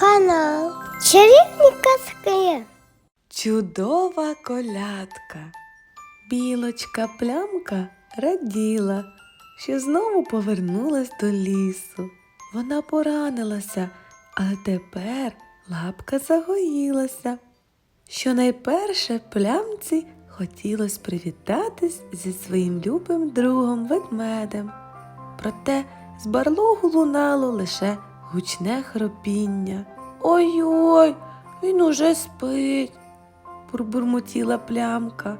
Канал Чарівні казки. Чудова колядка. Білочка плямка раділа, що знову повернулась до лісу. Вона поранилася, але тепер лапка загоїлася. Що найперше плямці хотілося привітатись зі своїм любим другом ведмедем. Проте з барлогу лунало лише гучне хропіння. Ой-ой, він уже спить, бурбурмотіла плямка.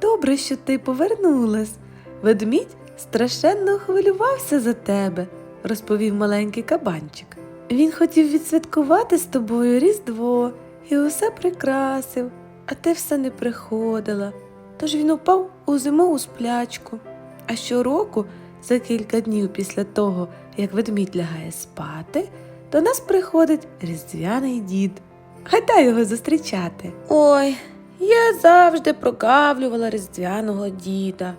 Добре, що ти повернулась. Ведмідь страшенно хвилювався за тебе, розповів маленький кабанчик. Він хотів відсвяткувати з тобою Різдво і усе прикрасив, а ти все не приходила. Тож він упав у зимову сплячку. А щороку, за кілька днів після того, як ведмідь лягає спати, до нас приходить різдвяний дід. Гайда його зустрічати. Ой, я завжди прокавлювала різдвяного діда.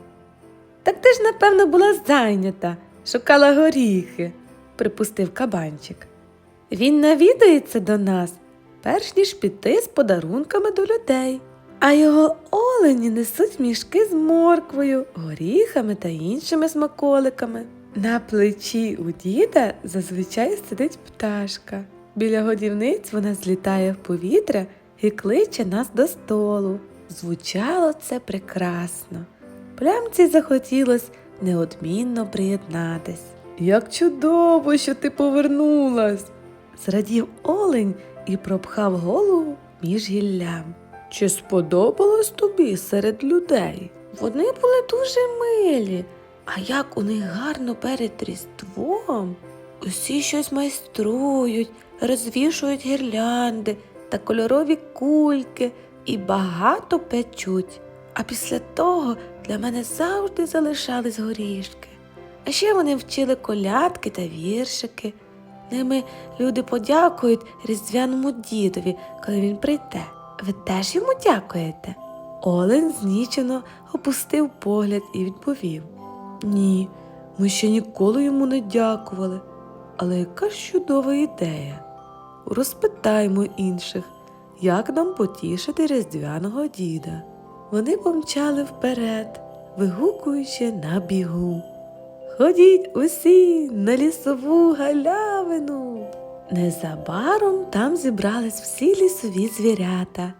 Так ти ж, напевно, була зайнята, шукала горіхи, припустив кабанчик. Він навідається до нас, перш ніж піти з подарунками до людей. А його олені несуть мішки з морквою, горіхами та іншими смаколиками. На плечі у діда зазвичай сидить пташка. Біля годівниць вона злітає в повітря і кличе нас до столу. Звучало це прекрасно. Плямці захотілось неодмінно приєднатись. Як чудово, що ти повернулась, зрадів олень і пропхав голову між гіллям. Чи сподобалось тобі серед людей? Вони були дуже милі, а як у них гарно перед Різдвом. Усі щось майструють, розвішують гірлянди та кольорові кульки і багато печуть. А після того для мене завжди залишались горішки. А ще вони вчили колядки та віршики. Ними люди подякують різдвяному дідові, коли він прийде. Ви теж йому дякуєте? Олен знічено опустив погляд і відповів: Ні, ми ще ніколи йому не дякували. Але яка ж чудова ідея? Розпитаймо інших, як нам потішити різдвяного діда. Вони помчали вперед, вигукуючи на бігу. Ходіть усі на лісову галявину. Незабаром там зібрались всі лісові звірята.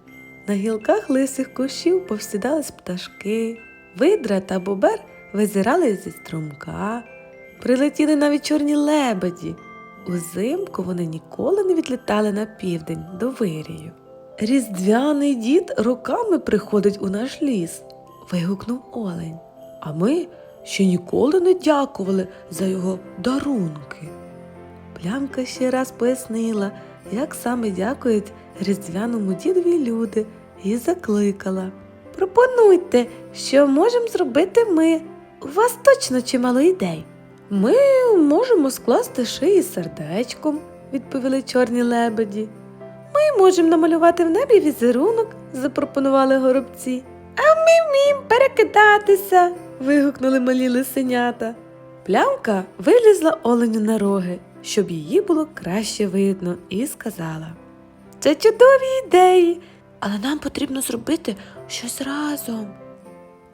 На гілках лисих кущів повсідались пташки, видра та бобер визирали зі струмка. Прилетіли навіть чорні лебеді. Узимку вони ніколи не відлітали на південь до вирію. Різдвяний дід роками приходить у наш ліс, вигукнув олень. А ми ще ніколи не дякували за його дарунки. Плямка ще раз пояснила, як саме дякують різдвяному дідові люди, і закликала. Пропонуйте, що можемо зробити ми. У вас точно чимало ідей. Ми можемо скласти шиї сердечком, відповіли чорні лебеді. Ми можемо намалювати в небі візерунок, запропонували горобці. А ми вміємо перекидатися. вигукнули малі лисенята. Плямка вилізла оленю на роги, щоб її було краще видно, і сказала: Це чудові ідеї, але нам потрібно зробити щось разом.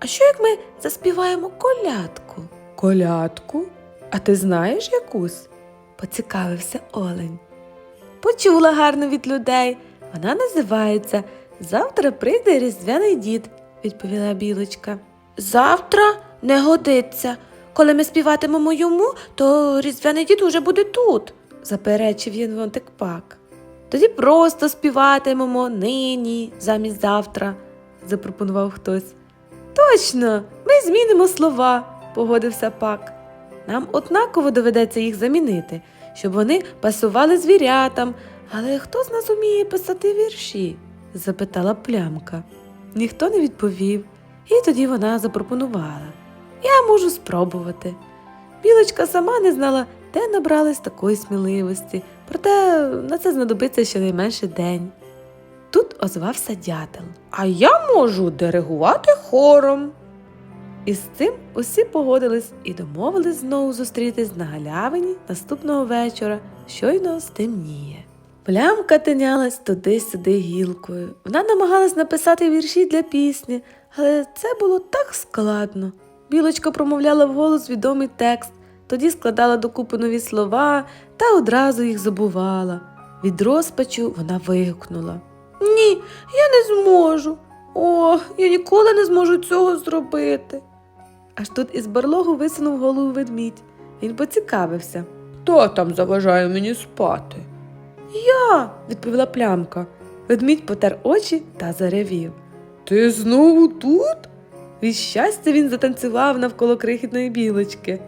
А що як ми заспіваємо колядку? Колядку? А ти знаєш якусь? поцікавився Олень. Почула гарно від людей. Вона називається Завтра прийде різдвяний дід, відповіла білочка. Завтра не годиться. Коли ми співатимемо йому, то різдвяний дід уже буде тут, заперечив Єнвонтик пак. Тоді просто співатимемо нині замість завтра, запропонував хтось. Точно, ми змінимо слова, погодився пак. Нам однаково доведеться їх замінити, щоб вони пасували звірятам. Але хто з нас уміє писати вірші? запитала плямка. Ніхто не відповів, і тоді вона запропонувала. Я можу спробувати. Білочка сама не знала, де набралась такої сміливості, проте на це знадобиться щонайменше день. Тут озвався дятел. А я можу диригувати хором. І з цим усі погодились і домовились знову зустрітись на галявині наступного вечора, щойно стемніє. Плямка тинялась туди-сюди гілкою. Вона намагалась написати вірші для пісні, але це було так складно. Білочка промовляла вголос відомий текст, тоді складала докупи нові слова та одразу їх забувала. Від розпачу вона вигукнула: Ні, я не зможу. О, я ніколи не зможу цього зробити. Аж тут із барлогу висунув голову ведмідь. Він поцікавився. Хто там заважає мені спати? Я, відповіла плямка. Ведмідь потер очі та заревів. Ти знову тут? Від щастя він затанцював навколо крихітної білочки.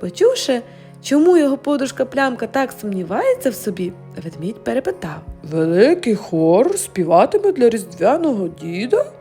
Почувши, чому його подружка плямка так сумнівається в собі, ведмідь перепитав Великий хор співатиме для різдвяного діда?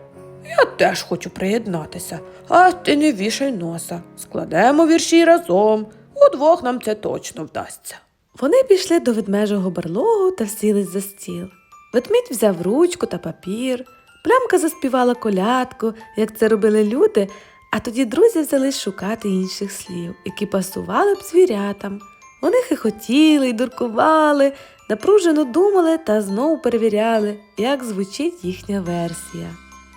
Я теж хочу приєднатися, а ти не вішай носа. Складемо вірші разом. Удвох нам це точно вдасться. Вони пішли до ведмежого барлогу та сілись за стіл. Ведмідь взяв ручку та папір. Плямка заспівала колядку, як це робили люди, а тоді друзі взялись шукати інших слів, які пасували б звірятам. Вони хихотіли й дуркували, напружено думали та знову перевіряли, як звучить їхня версія.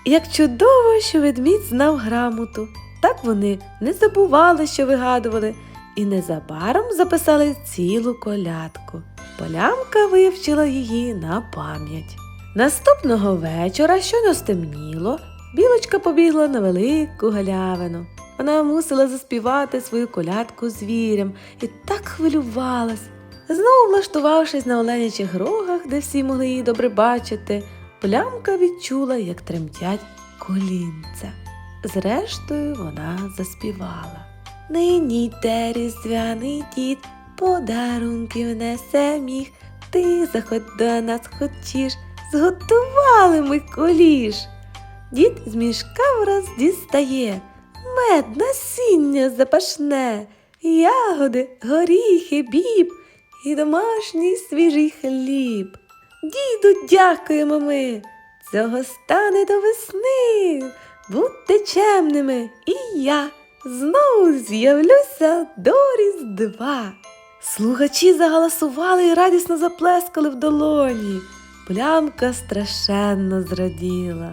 Як чудово, що ведмідь знав грамоту. Так вони не забували, що вигадували, і незабаром записали цілу колядку. Полямка вивчила її на пам'ять. Наступного вечора, щойно стемніло, білочка побігла на велику галявину. Вона мусила заспівати свою колядку звірям і так хвилювалась. Знову влаштувавшись на оленячих рогах, де всі могли її добре бачити, плямка відчула, як тремтять колінця. Зрештою, вона заспівала. Нині йде різдвяний дід, подарунків несе міг. Ти заходь до нас хочеш, зготували ми коліш. Дід з мішка враз дістає, мед, насіння запашне, ягоди, горіхи, біб і домашній свіжий хліб. Діду, дякуємо ми, цього стане до весни. Будьте чемними, і я знову з'явлюся до Різдва. Слухачі загаласували і радісно заплескали в долоні. Плямка страшенно зраділа.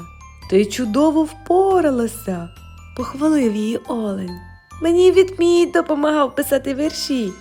Ти чудово впоралася, похвалив її олень. Мені відмій допомагав писати вірші,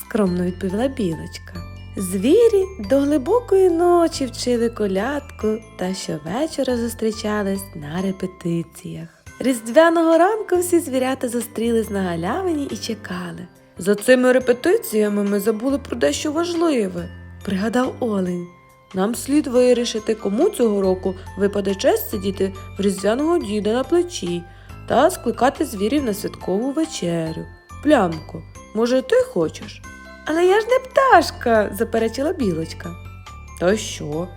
скромно відповіла білочка. Звірі до глибокої ночі вчили колядку та щовечора зустрічались на репетиціях. Різдвяного ранку всі звірята зустрілись на галявині і чекали. За цими репетиціями ми забули про дещо важливе, пригадав Олень. Нам слід вирішити, кому цього року випаде честь сидіти в різдвяного діда на плечі та скликати звірів на святкову вечерю. Плямко, може, ти хочеш? Але я ж не пташка, заперечила білочка. Та що?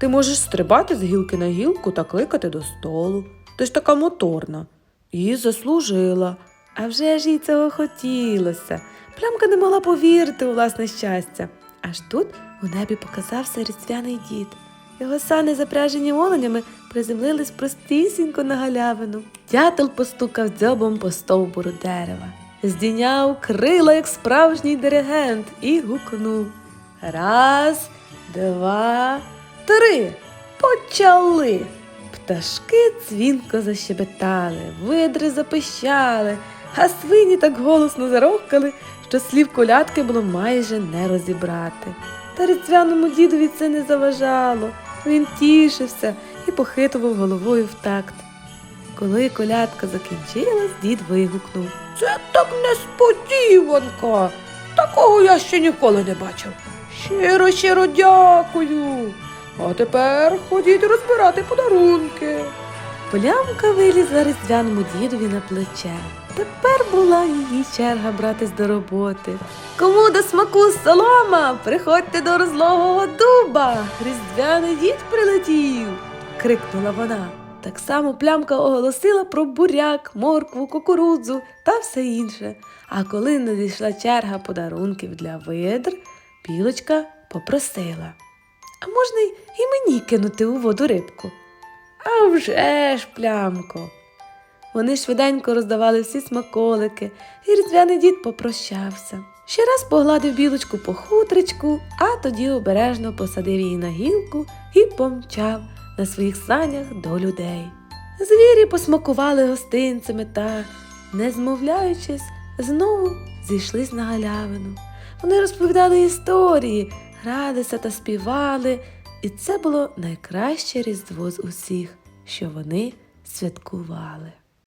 Ти можеш стрибати з гілки на гілку та кликати до столу. Ти ж така моторна. І заслужила. А вже ж їй цього хотілося. Плямка не могла повірити у власне щастя. Аж тут у небі показався різдвяний дід. Його сани, запряжені оленями, приземлились простісінько на галявину. Дятел постукав дзьобом по стовбуру дерева. Здійняв крила, як справжній диригент, і гукнув. Раз, два, три. Почали. Пташки дзвінко защебетали, видри запищали, а свині так голосно зарохкали, що слів колядки було майже не розібрати. Та різдвяному дідові це не заважало. Він тішився і похитував головою в такт. Коли колядка закінчилась, дід вигукнув. Це так несподіванка. Такого я ще ніколи не бачив. Щиро, щиро дякую. А тепер ходіть розбирати подарунки. Плямка вилізла різдвяному дідові на плече. Тепер була її черга братись до роботи. Кому до смаку солома, приходьте до розлогого дуба. Різдвяний дід прилетів. Крикнула вона. Так само плямка оголосила про буряк, моркву, кукурудзу та все інше. А коли надійшла черга подарунків для видр, білочка попросила. А можна й мені кинути у воду рибку? А вже ж, плямко. Вони швиденько роздавали всі смаколики, і різдвяний дід попрощався. Ще раз погладив білочку по хутричку, а тоді обережно посадив її на гілку і помчав на своїх санях до людей. Звірі посмакували гостинцями та, не змовляючись, знову зійшлись на галявину. Вони розповідали історії, гралися та співали, і це було найкраще різдво з усіх, що вони святкували.